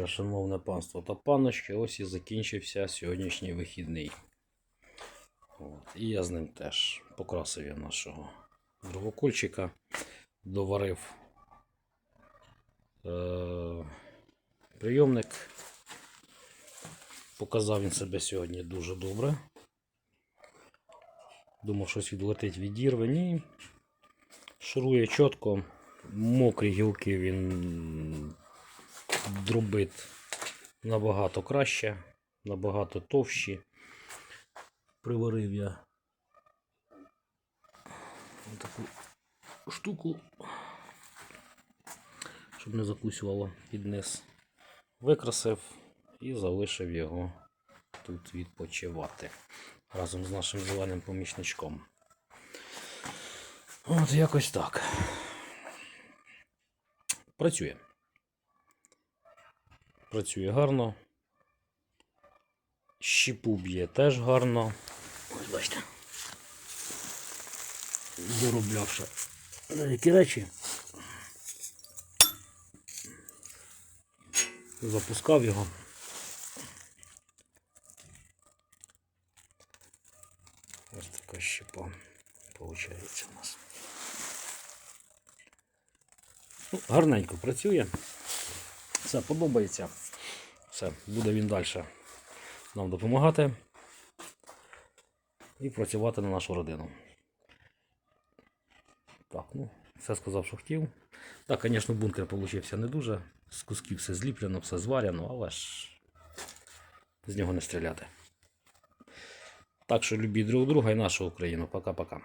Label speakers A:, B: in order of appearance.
A: вечір, шановне панство та паночки. Ось і закінчився сьогоднішній вихідний. От. І я з ним теж покрасив я нашого другокольчика, доварив е- прийомник. Показав він себе сьогодні дуже добре. Думав, щось відлетить відірве. Ні. Шурує чітко. Мокрі гілки він дробить набагато краще, набагато товщі. Приварив я таку штуку, щоб не закусювало під низ. Викрасив і залишив його тут відпочивати разом з нашим зеленим помічничком. От якось так. Працює. Працює гарно. Щіпу б'є теж гарно. Ось бачите. Зароблявши деякі речі. Запускав його. Ось така щепа виходить у нас. Ну, гарненько працює. Все подобається. Все, буде він далі нам допомагати і працювати на нашу родину. Так, ну, все сказав, що хотів. Так, звісно, бункер получився не дуже. З кусків все зліплено, все зварено, але ж з нього не стріляти. Так що любіть друг друга і нашу Україну. Пока-пока.